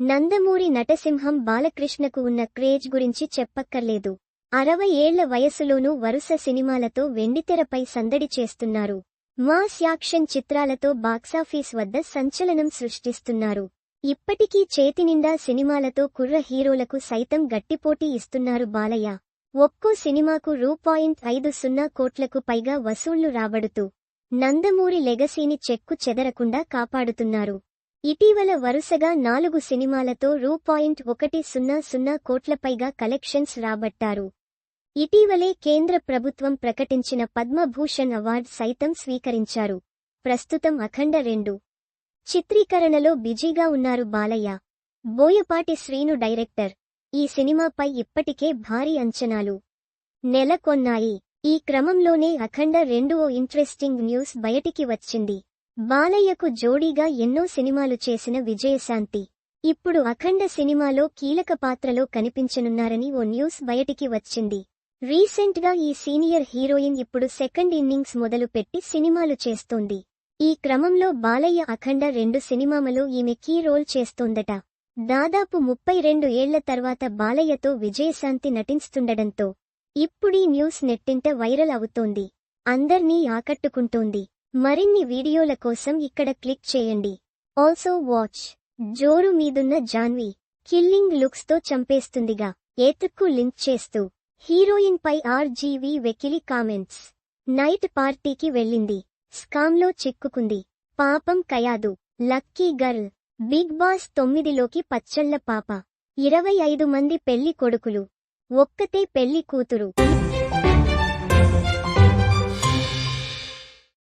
నందమూరి నటసింహం బాలకృష్ణకు ఉన్న క్రేజ్ గురించి చెప్పక్కర్లేదు. అరవై ఏళ్ళ వయసులోనూ వరుస సినిమాలతో వెండితెరపై సందడి చేస్తున్నారు. మాస్ యాక్షన్ చిత్రాలతో బాక్సాఫీస్ వద్ద సంచలనం సృష్టిస్తున్నారు. ఇప్పటికీ చేతినిండా సినిమాలతో కుర్ర హీరోలకు సైతం గట్టిపోటీ ఇస్తున్నారు బాలయ్య. ఒక్కో సినిమాకు రూ పాయింట్ ఐదు సున్నా కోట్లకు పైగా వసూళ్ళు రాబడుతూ నందమూరి లెగసీని చెక్కు చెదరకుండా కాపాడుతున్నారు. ఇటీవల వరుసగా నాలుగు సినిమాలతో రూ పాయింట్ ఒకటి సున్నా సున్నా కోట్లపైగా కలెక్షన్స్ రాబట్టారు. ఇటీవలే కేంద్ర ప్రభుత్వం ప్రకటించిన పద్మభూషణ్ అవార్డ్ సైతం స్వీకరించారు. ప్రస్తుతం అఖండ రెండు. చిత్రీకరణలో బిజీగా ఉన్నారు బాలయ్య. బోయపాటి శ్రీను డైరెక్టర్. ఈ సినిమాపై ఇప్పటికే భారీ అంచనాలు. నెలకొన్నాయి. ఈ క్రమంలోనే అఖండ రెండు ఓ ఇంట్రెస్టింగ్ న్యూస్ బయటికి వచ్చింది. బాలయ్యకు జోడీగా ఎన్నో సినిమాలు చేసిన విజయశాంతి. ఇప్పుడు అఖండ సినిమాలో కీలక పాత్రలో కనిపించనున్నారని ఓ న్యూస్ బయటికి వచ్చింది. రీసెంట్గా ఈ సీనియర్ హీరోయిన్ ఇప్పుడు సెకండ్ ఇన్నింగ్స్ మొదలుపెట్టి సినిమాలు చేస్తోంది. ఈ క్రమంలో బాలయ్య అఖండ రెండు సినిమాలో ఈమె కీ రోల్ చేస్తోందట. దాదాపు ముప్పై రెండు ఏళ్ళ తర్వాత బాలయ్యతో విజయశాంతి నటిస్తుండడంతో ఇప్పుడీ న్యూస్ నెట్టింట వైరల్ అవుతోంది. అందర్నీ ఆకట్టుకుంటోంది. మరిన్ని వీడియోల కోసం ఇక్కడ క్లిక్ చేయండి. ఆల్సో వాచ్ జోరు మీదున్న జాన్వి కిల్లింగ్ లుక్స్తో చంపేస్తుందిగా ఏతుక్కు లింక్ చేస్తూ. హీరోయిన్ పై ఆర్జీవీ వెకిలి కామెంట్స్. నైట్ పార్టీకి వెళ్ళింది. స్కామ్లో చిక్కుకుంది. పాపం Kayadu. Lucky girl. Big boss తొమ్మిదిలోకి పచ్చళ్ళ పాప. ఇరవై ఐదు మంది పెళ్ళి కొడుకులు. ఒక్కతే పెళ్ళి కూతురు.